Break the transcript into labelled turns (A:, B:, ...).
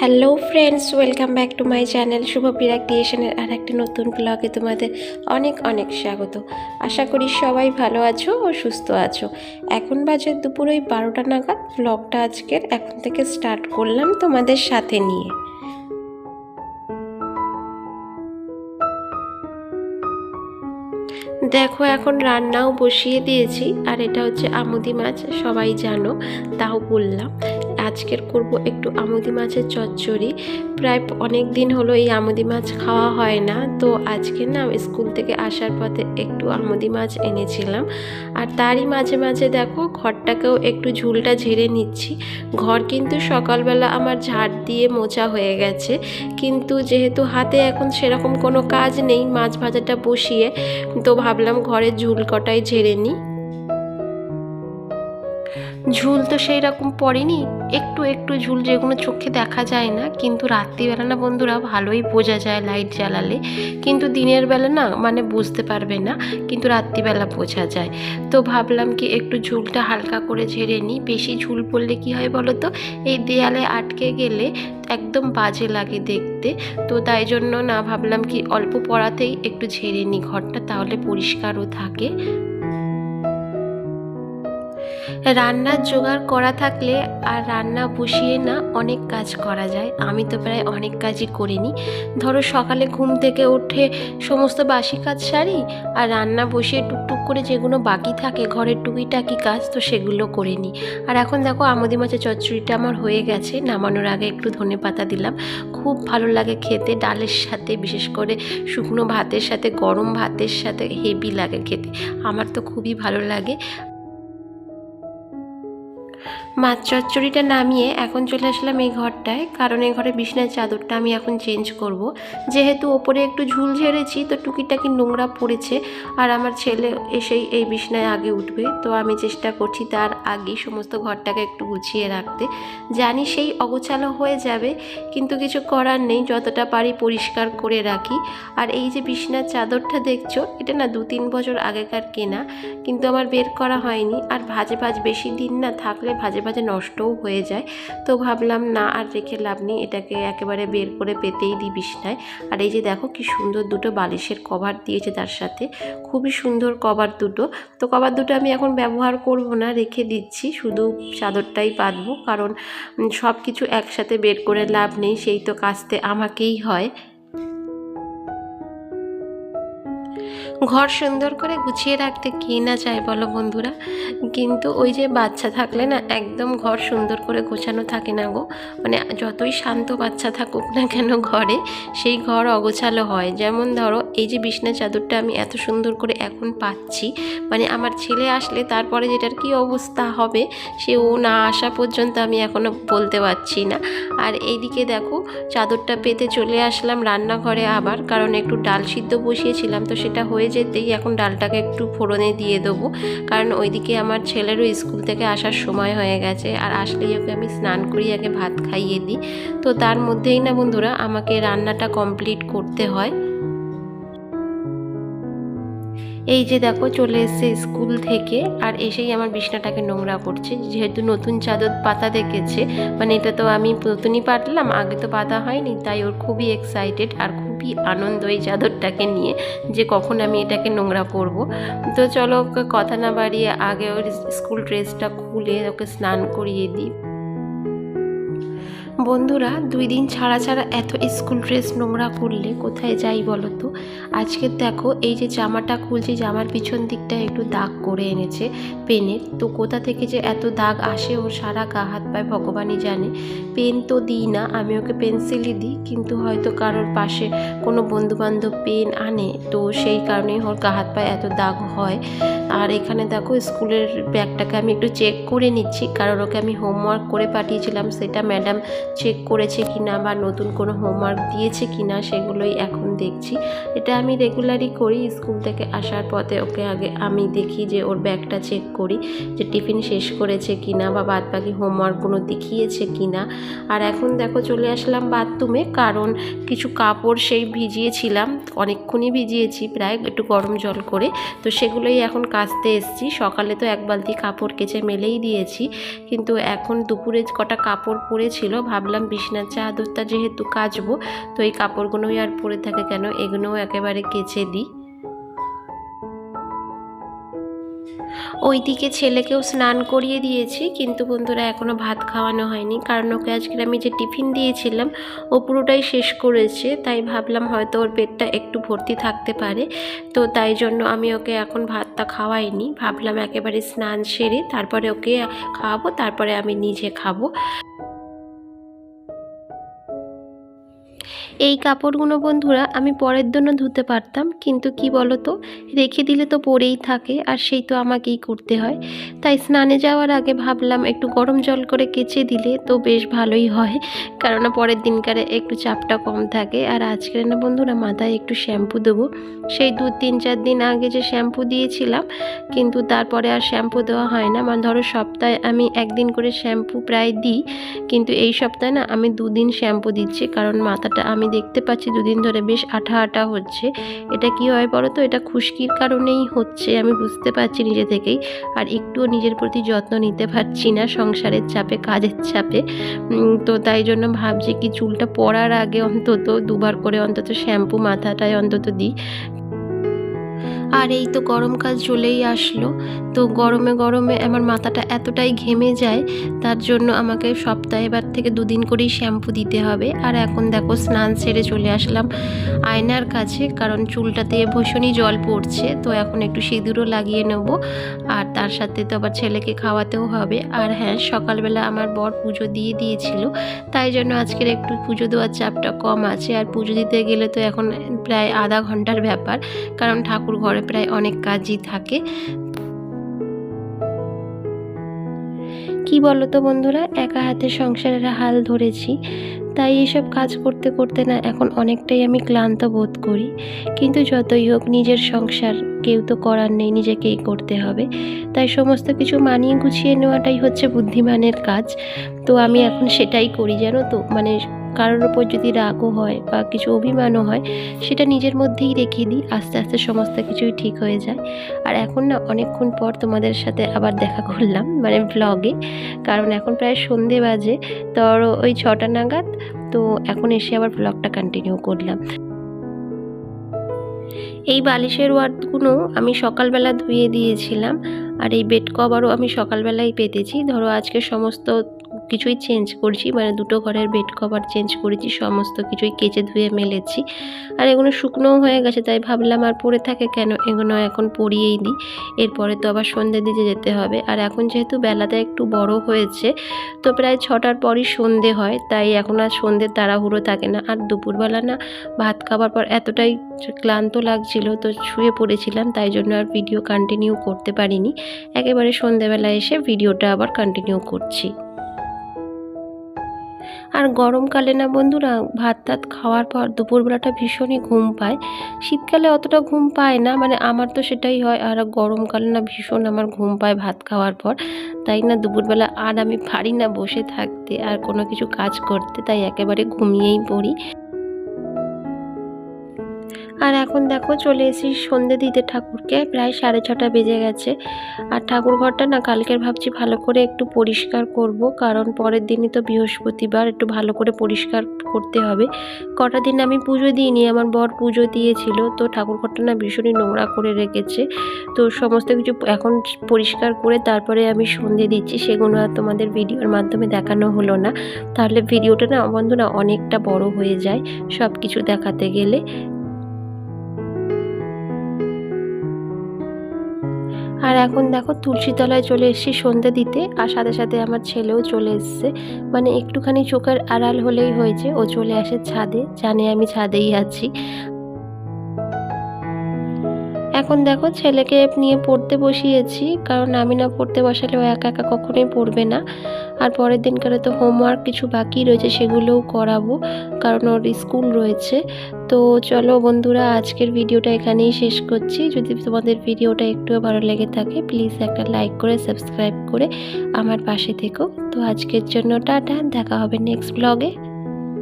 A: Hello friends welcome back to my channel Shubhapriya ক্রিয়েশনের আর একটা নতুন ব্লগে তোমাদের অনেক অনেক স্বাগত। আশা করি সবাই ভালো আছো ও সুস্থ আছো। এখন বাজে দুপুর ওই বারোটা নাগাদ ব্লগটা আজকের এখন থেকে স্টার্ট করলাম তোমাদের সাথে নিয়ে। দেখো এখন রান্নাও বসিয়ে দিয়েছি, আর এটা হচ্ছে আমুদি মাছ, সবাই জানো, তাও বললাম। আজকের করব একটু আমুদি মাছের চচ্চড়ি। প্রায় অনেক দিন হলো এই আমুদি মাছ খাওয়া হয় না, তো আজকে না স্কুল থেকে আসার পথে একটু আমুদি মাছ এনেছিলাম। আর তারই মাঝে মাঝে দেখো ঘরটাকেও একটু ঝুলটা ঝেড়ে নিচ্ছি। ঘর কিন্তু সকালবেলা আমার ঝাড় দিয়ে মোচা হয়ে গেছে। কিন্তু যেহেতু হাতে এখন সেরকম কোনো কাজ নেই মাছ ভাজাটা বসিয়ে, তো ভাবলাম ঘরের ঝুল কটাই ঝেড়ে নিই। ঝুল তো সেই রকম পড়েনি। একটু একটু ঝুল যেগুলো চোখে দেখা যায় না, কিন্তু রাত্রিবেলা না বন্ধুরা ভালোই বোঝা যায় লাইট জ্বালালে। কিন্তু দিনের বেলা না মানে বুঝতে পারবে না, কিন্তু রাত্রিবেলা বোঝা যায়। তো ভাবলাম কি একটু ঝুলটা হালকা করে ঝেড়ে নিই। বেশি ঝুল পড়লে কি হয় বলো তো এই দেয়ালে আটকে গেলে একদম বাজে লাগে দেখতে। তো তাই জন্য না ভাবলাম কি অল্প পড়াতেই একটু ঝেড়ে নিই ঘরটা, তাহলে পরিষ্কারও থাকে। রান্নার জোগাড় করা থাকলে আর রান্না বসিয়ে না অনেক কাজ করা যায়। আমি তো প্রায় অনেক কাজই করিনি। ধরো সকালে ঘুম থেকে উঠে সমস্ত বাসি কাজ সারি আর রান্না বসিয়ে টুকটুক করে যেগুলো বাকি থাকে, ঘরের টুকিটাকি কাজ তো সেগুলো করে নিই আর এখন দেখো আমদি মাছের চচ্চড়িটা আমার হয়ে গেছে, নামানোর আগে একটু ধনে পাতা দিলাম। খুব ভালো লাগে খেতে, ডালের সাথে বিশেষ করে শুকনো ভাতের সাথে, গরম ভাতের সাথে হেভি লাগে খেতে। আমার তো খুবই ভালো লাগে। মাছ চচ্চড়িটা নামিয়ে এখন চলে আসলাম এই ঘরটায়। কারণ এই ঘরে বিছনার চাদরটা আমি এখন চেঞ্জ করব। যেহেতু ওপরে একটু ঝুল ঝেড়েছি, তো টুকিটাকি নোংরা পড়েছে। আর আমার ছেলে এসেই এই বিছনায় আগে উঠবে। তো আমি চেষ্টা করছি তার আগেই সমস্ত ঘরটাকে একটু গুছিয়ে রাখতে। জানি সেই অগোছালো হয়ে যাবে, কিন্তু কিছু করার নেই, যতটা পারি পরিষ্কার করে রাখি। আর এই যে বিছনার চাদরটা দেখছ, এটা না দু তিন বছর আগেকার কেনা, কিন্তু আমার বের করা হয়নি। আর ভাজে ভাজ বেশি দিন না থাকলে ভাজে ভাজে নষ্টও হয়ে যায়। তো ভাবলাম, না, আর রেখে লাভ নেই। এটাকে একেবারে বের করে পেতেই দিই বিছনায়। আর এই যে দেখো, কি সুন্দর দুটো বালিশের কভার দিয়েছে তার সাথে। খুবই সুন্দর কভার দুটো। তো কভার দুটো আমি এখন ব্যবহার করব না, রেখে দিচ্ছি। শুধু চাদরটাই পাতবো কারণ সব কিছু একসাথে বের করে লাভ নেই। সেই তো কাচতে আমাকেই হয়। ঘর সুন্দর করে গুছিয়ে রাখতে কে না চায় বলো বন্ধুরা? কিন্তু ওই যে বাচ্চা থাকলে না, একদম ঘর সুন্দর করে গোছানো থাকে না গো। মানে যতই শান্ত বাচ্চা থাকুক না কেন ঘরে, সেই ঘর অগোছালো হয়। যেমন ধরো, এই যে বিছনা চাদরটা আমি এত সুন্দর করে এখন পাচ্ছি মানে আমার ছেলে আসলে তারপরে যেটার কি অবস্থা হবে সে ও না আসা পর্যন্ত আমি এখনও বলতে পারছি না। আর এইদিকে দেখো, চাদরটা পেতে চলে আসলাম রান্নাঘরে আবার, কারণ একটু ডাল সিদ্ধ বসিয়েছিলাম, তো সেটা হয়ে যেতেই এখন ডালটাকে একটু ফোড়নে দিয়ে দেবো। কারণ ওইদিকে আমার ছেলেরও স্কুল থেকে আসার সময় হয়ে গেছে। আর আসলেই ওকে আমি স্নান করিয়ে আগে ভাত খাইয়ে দিই। তো তার মধ্যেই না বন্ধুরা, আমাকে রান্নাটা কমপ্লিট করতে হয়। এই যে দেখো, চলে এসছে স্কুল থেকে। আর এসেই আমার বিছনাটাকে নোংরা করছে। যেহেতু নতুন চাদর পাতা দেখেছে মানে এটা তো আমি নতুনই পাতলাম, আগে তো পাতা হয়নি, তাই ওর খুবই এক্সাইটেড আর খুবই আনন্দ এই চাদরটাকে নিয়ে যে কখন আমি এটাকে নোংরা করব। তো চলো কথা না বাড়িয়ে আগে ওর স্কুল ড্রেসটা খুলে ওকে স্নান করিয়ে দিই। বন্ধুরা, দুই দিন ছাড়া ছাড়া এত স্কুল ড্রেস নোংরা করলে কোথায় যাই বলো তো? আজকে দেখো, এই যে জামাটা খুলছি, জামার পিছন দিকটা একটু দাগ করে এনেছে পেনের। তো কোথা থেকে যে এত দাগ আসে, ও সারা গা হাত পায় ভগবানই জানে। পেন তো দিই না, আমি ওকে পেন্সিলই দিই, কিন্তু হয়তো কারোর পাশে কোনো বন্ধুবান্ধব পেন আনে, তো সেই কারণেই ওর গা হাত পায়ে এত দাগ হয়। আর এখানে দেখো স্কুলের ব্যাগটাকে আমি একটু চেক করে নিচ্ছি, কারণ ওকে আমি হোমওয়ার্ক করে পাঠিয়েছিলাম, সেটা ম্যাডাম চেক করেছে কি না বা নতুন কোনো হোমওয়ার্ক দিয়েছে কি না সেগুলোই এখন দেখছি। এটা আমি রেগুলারই করি স্কুল থেকে আসার পথে। ওকে আগে আমি দেখি যে ওর ব্যাগটা চেক করি যে টিফিন শেষ করেছে কি না বা বাদ বাকি হোমওয়ার্কগুলো দেখিয়েছে কি না আর এখন দেখো চলে আসলাম বাথরুমে কারণ কিছু কাপড় সেই ভিজিয়েছিলাম, অনেকক্ষণই ভিজিয়েছি প্রায় একটু গরম জল করে। তো সেগুলোই এখন কাচতে এসছি। সকালে তো এক বালতি কাপড় কেচে মেলেই দিয়েছি, কিন্তু এখন দুপুরে কটা কাপড় পরেছিল ভাবলাম বিছনার চাদরটা যেহেতু কাচবো, তো এই কাপড়গুলোই আর পরে থাকে কেন? এগুলোও একেবারে কেচে দিই। ওইদিকে ছেলেকেও স্নান করিয়ে দিয়েছি, কিন্তু বন্ধুরা এখনও ভাত খাওয়ানো হয়নি। কারণ ওকে আজকে আমি যে টিফিন দিয়েছিলাম, ও পুরোটাই শেষ করেছে, তাই ভাবলাম হয়তো ওর পেটটা একটু ভর্তি থাকতে পারে। তো তাই জন্য আমি ওকে এখন ভাতটা খাওয়াইনি। ভাবলাম একেবারে স্নান সেরে তারপরে ওকে খাওয়াবো, তারপরে আমি নিজে খাব। এই কাপড়গুলো বন্ধুরা আমি পরের জন্য ধুতে পারতাম, কিন্তু কি বলো তো রেখে দিলে তো পরেই থাকে, আর সেই তো আমাকেই করতে হয়। তাই স্নানে যাওয়ার আগে ভাবলাম একটু গরম জল করে কেচে দিলে তো বেশ ভালোই হয় কারণ পরের দিনকারে একটু চাপটা কম থাকে। আর আজকের না বন্ধুরা, মাথায় একটু শ্যাম্পু দেবো। সেই দু, তিন, চার দিন আগে যে শ্যাম্পু দিয়েছিলাম, কিন্তু তারপরে আর শ্যাম্পু দেওয়া হয় না। মানে ধরো সপ্তাহে আমি একদিন করে শ্যাম্পু প্রায় দিই, কিন্তু এই সপ্তাহে না আমি দুদিন শ্যাম্পু দিচ্ছি, কারণ মাথাটা আমি দেখতে পাচ্ছি দুদিন ধরে বেশ আঠা আঠা হচ্ছে। এটা কি হয় বলো তো? এটা খুশকির কারণেই হচ্ছে, আমি বুঝতে পারছি নিজে থেকেই। আর একটুও নিজের প্রতি যত্ন নিতে পারছি না সংসারের চাপে, কাজের চাপে। তো তাই জন্য ভাবছি কি চুলটা পড়ার আগে অন্তত দুবার করে অন্তত শ্যাম্পু মাথাটায় অন্তত দিই। আর এই তো গরমকাল চলেই আসলো। তো গরমে গরমে আমার মাথাটা এতটাই ঘেমে যায়, তার জন্য আমাকে সপ্তাহে এবার থেকে দুদিন করেই শ্যাম্পু দিতে হবে। আর এখন দেখো স্নান সেরে চলে আসলাম আয়নার কাছে, কারণ চুলটাতে ভীষণই জল পড়ছে। তো এখন একটু সিঁদুরও লাগিয়ে নেব, আর তার সাথে তো আবার ছেলেকে খাওয়াতেও হবে। আর হ্যাঁ সকালবেলা আমার বর পুজো দিয়ে দিয়েছিল, তাই জন্য আজকের একটু পুজো দেওয়ার চাপটা কম আছে। আর পুজো দিতে গেলে তো এখন প্রায় আধা ঘণ্টার ব্যাপার, কারণ ঠাকুর ঘরে প্রায় অনেক কাজই থাকে। কি বলো তো বন্ধুরা, একা হাতে সংসারের হাল ধরেছি। তাই এসব কাজ করতে করতে না এখন অনেকটাই আমি ক্লান্ত বোধ করি। কিন্তু যতই হোক, নিজের সংসার কেউ তো করার নেই, নিজেকেই করতে হবে। তাই সমস্ত কিছু মানিয়ে গুছিয়ে নেওয়াটাই হচ্ছে বুদ্ধিমানের কাজ। তো আমি এখন সেটাই করি, জানো তো? মানে কারোর ওপর যদি রাগও হয় বা কিছু অভিমানও হয়, সেটা নিজের মধ্যেই রেখে দিই, আস্তে আস্তে সমস্ত কিছুই ঠিক হয়ে যায়। আর এখন না অনেকক্ষণ পর তোমাদের সাথে আবার দেখা করলাম মানে ব্লগে কারণ এখন প্রায় সন্ধে বাজে, তো ওই ছটা নাগাদ, তো এখন এসে আবার ব্লগটা কন্টিনিউ করলাম। এই বালিশের ওয়ার্ডগুলো আমি সকালবেলা ধুয়ে দিয়েছিলাম, আর এই বেড কভারও আমি সকালবেলাই পেতেছি। ধরো আজকে সমস্ত কিছুই চেঞ্জ করছি মানে দুটো ঘরের বেড কভার চেঞ্জ করেছি, সমস্ত কিছুই কেচে ধুয়ে মেলেছি। আর এগুলো শুকনোও হয়ে গেছে, তাই ভাবলাম আর পরে থাকে কেন? এগুলো এখন পরিয়েই দিই, এরপরে তো আবার সন্ধে দিতে যেতে হবে। আর এখন যেহেতু বেলাটা একটু বড় হয়েছে, তো প্রায় ছটার পরই সন্ধে হয়, তাই এখন আর সন্ধ্যের তাড়াহুড়ো থাকে না। আর দুপুরবেলা না ভাত খাবার পর এতটাই ক্লান্ত লাগছিল, তো শুয়ে পড়েছিলাম, তাই জন্য আর ভিডিও কন্টিনিউ করতে পারিনি। একেবারে সন্ধেবেলা এসে ভিডিওটা আবার কন্টিনিউ করছি। আর গরমকালে না বন্ধুরা ভাত টাত খাওয়ার পর দুপুরবেলাটা ভীষণই ঘুম পায়। শীতকালে অতটা ঘুম পায় না মানে আমার তো সেটাই হয়, আর গরমকালে না ভীষণ আমার ঘুম পায় ভাত খাওয়ার পর। তাই না দুপুরবেলা আর আমি পারি না বসে থাকতে, আর কোনো কিছু কাজ করতে, তাই একেবারে ঘুমিয়েই পড়ি। আর এখন দেখো চলে এসেছি সন্ধে দিতে ঠাকুরকে, প্রায় সাড়ে ছটা বেজে গেছে। আর ঠাকুর ঘরটা না কালকের ভাবছি ভালো করে একটু পরিষ্কার করব, কারণ পরের দিনই তো বৃহস্পতিবার, একটু ভালো করে পরিষ্কার করতে হবে। কটা দিন আমি পুজো দিইনি, আমার বর পুজো দিয়েছিল, তো ঠাকুর ঘরটা না ভীষণই নোংরা করে রেখেছে। তো সমস্ত কিছু এখন পরিষ্কার করে তারপরে আমি সন্ধে দিচ্ছি, সেগুলো আর তোমাদের ভিডিওর মাধ্যমে দেখানো হলো না। তাহলে ভিডিওটা না বন্ধুরা অনেকটা বড় হয়ে যায় সব কিছু দেখাতে গেলে। আর এখন দেখো তুলসীতলায় চলে এসেছি সন্ধে দিতে, আর সাথে সাথে আমার ছেলেও চলে এসছে। মানে একটুখানি চোখের আড়াল হলেই হয়েছে, ও চলে আসে ছাদে। জানে আমি ছাদেই আছি। এখন দেখো ছেলেকে নিয়ে পড়তে বসিয়েছি, কারণ আমি না পড়তে বসালে ও একা একা কখনোই পড়বে না। আর পরের দিনকারে তো হোমওয়ার্ক কিছু বাকি রয়েছে, সেগুলোও করাবো, কারণ ওর স্কুল রয়েছে। তো চলো বন্ধুরা, আজকের ভিডিওটা এখানেই শেষ করছি। যদি তোমাদের ভিডিওটা একটুও ভালো লেগে থাকে প্লিজ একটা লাইক করে সাবস্ক্রাইব করে আমার পাশে থেকো। তো আজকের জন্য টাটা, দেখা হবে নেক্সট ব্লগে